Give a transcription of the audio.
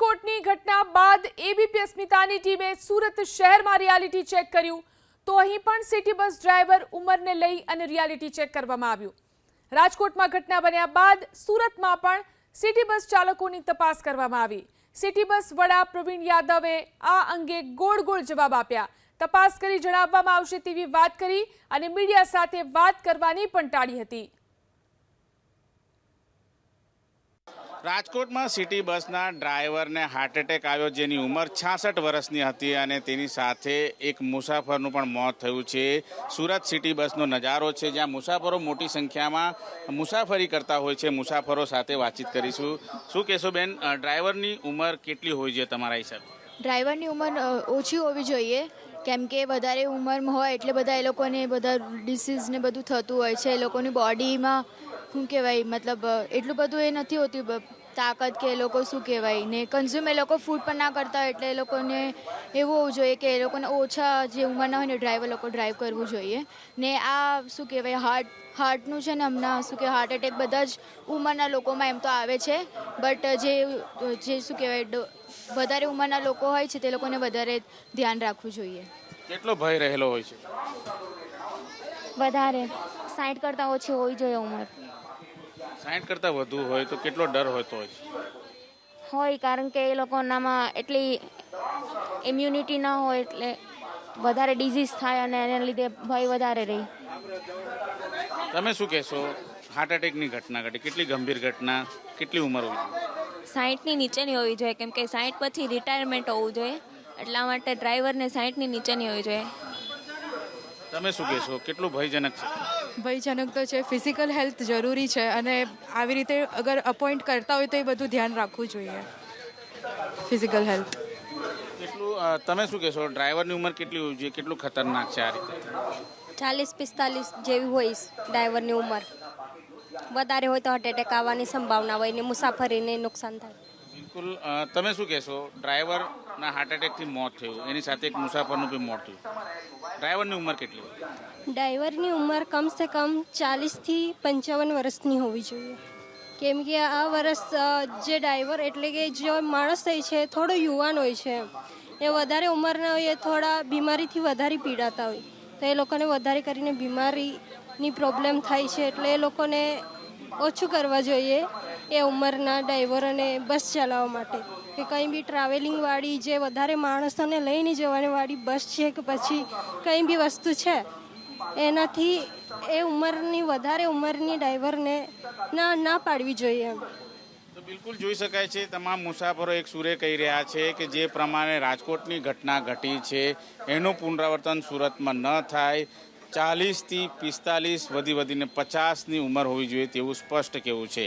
રાજકોટની ઘટના બાદ એબીપી અસ્મિતાની ટીમે સુરત શહેરમાં રિયાલિટી ચેક કર્યું. તો અહીં પણ સિટી બસ ડ્રાઈવર ઉંમરને લઈ અને રિયાલિટી ચેક કરવામાં આવ્યું. રાજકોટમાં ઘટના બન્યા બાદ સુરતમાં પણ સિટી બસ ચાલકોની તપાસ કરવામાં આવી. સિટી બસ વડા પ્રવીણ યાદવે આ અંગે ગોળ ગોળ જવાબ આપ્યા. તપાસ કરી જણાવવામાં આવશે તેવી વાત કરી અને મીડિયા સાથે વાત કરવાની પણ ટાળી હતી. રાજકોટમાં સિટી બસના ડ્રાઈવરને હાર્ટ એટેક આવ્યો, જેની ઉંમર છાસઠ વર્ષની હતી અને તેની સાથે એક મુસાફરનું પણ મોત થયું છે. સુરત સિટી બસનો નજારો છે, જ્યાં મુસાફરો મોટી સંખ્યામાં મુસાફરી કરતા હોય છે. મુસાફરો સાથે વાતચીત કરીશું. શું કહેશો બેન ડ્રાઈવરની ઉંમર કેટલી હોય છે તમારા હિસાબે? ડ્રાઈવરની ઉંમર ઓછી હોવી જોઈએ. કેમ કે વધારે ઉંમરમાં હોય એટલે બધા એ લોકોને બધા ડિસીઝ ને બધું થતું હોય છે. એ લોકોની બોડીમાં શું કહેવાય મતલબ એટલું બધું એ નથી હોતું તાકાત કે એ લોકો શું કહેવાય ને કન્ઝ્યુમ એ લોકો ફૂડ પણ ના કરતા હોય એટલે એ લોકોને એવું હોવું જોઈએ કે એ લોકોને ઓછા જે ઉંમરના હોય ને ડ્રાઈવર લોકો ડ્રાઈવ કરવું જોઈએ. ને આ શું કહેવાય હાર્ટ હાર્ટનું છે ને હમણાં શું કહેવાય હાર્ટ એટેક બધા જ ઉંમરના લોકોમાં એમ તો આવે છે બટ જે જે શું કહેવાય વધારે ઉંમરના લોકો હોય છે તે લોકોને વધારે ધ્યાન રાખવું જોઈએ. કેટલો ભય રહેલો હોય છે? વધારે સાઠ કરતાં ઓછી હોવી જોઈએ ઉંમર. સાઠ કરતાં વધુ હોય તો કેટલો ડર હોતો હોય હોય કારણ કે એ લોકોનામાં એટલી ઇમ્યુનિટી ના હોય એટલે વધારે ડિઝીઝ થાય અને એના લીધે ભય વધારે રહી. તમે શું કહેશો? હાર્ટ એટેકની ઘટના ઘટી. કેટલી ગંભીર ઘટના? કેટલી ઉંમર હોવી છે સાહીઠની નીચેની હોવી જોઈએ. કેમ કે સાહીઠ પછી રિટાયરમેન્ટ હોવું જોઈએ. એટલા માટે ડ્રાઈવરને સાઈઠની નીચેની હોવી જોઈએ. તમે શું કહેશો? કેટલું ભયજનક છે? ભયજનક તો છે. ફિઝિકલ હેલ્થ જરૂરી છે અને આવી રીતે અગર અપોઇન્ટ કરતા હોય તો એ બધું ધ્યાન રાખવું જોઈએ. ફિઝિકલ હેલ્થ કેટલું તમે શું કહેશો? ડ્રાઈવરની ઉંમર કેટલી હોવી જોઈએ કેટલું ખતરનાક છે આ રીતે? ચાલીસ પિસ્તાલીસ જેવી હોય ડ્રાઈવરની ઉંમર. વધારે હોય તો હાર્ટ એટેક આવવાની સંભાવના હોય ને મુસાફરીને નુકસાન થાય. બિલકુલ તમે શું કહેશો? ડ્રાઈવરના હાર્ટ એટેકથી મોત થયું, એની સાથે એક મુસાફરનું બી મોત થયું. ડ્રાઈવરની ઉંમર કેટલી ડ્રાઈવરની ઉંમર કમસે કમ ચાલીસથી પંચાવન વર્ષની હોવી જોઈએ. કેમ કે આ વર્ષ જે ડ્રાઈવર એટલે કે જે માણસ હોય છે, થોડો યુવાન હોય છે, એ વધારે ઉંમરના હોય, એ થોડા બીમારીથી વધારે પીડાતા હોય. તો એ લોકોને વધારે કરીને બીમારીની પ્રોબ્લેમ થાય છે, એટલે એ લોકોને ઓછું કરવા જોઈએ. એ ઉંમરના ડ્રાઈવરોને બસ ચલાવવા માટે. કે કંઈ બી ટ્રાવેલિંગવાળી જે વધારે માણસોને લઈને જવાની વાળી બસ છે કે પછી કંઈ બી વસ્તુ છે, એનાથી એ ઉંમરની, વધારે ઉંમરની ડ્રાઈવરને ના ના પાડવી જોઈએ એમ. તો બિલકુલ જોઈ શકાય છે, તમામ મુસાફરો એક સુરે કહી રહ્યા છે કે જે પ્રમાણે રાજકોટની ઘટના ઘટી છે, એનું પુનરાવર્તન સુરતમાં ન થાય. ચાલીસથી પિસ્તાલીસ વધી વધીને પચાસની ઉંમર હોવી જોઈએ તેવું સ્પષ્ટ કેવું છે.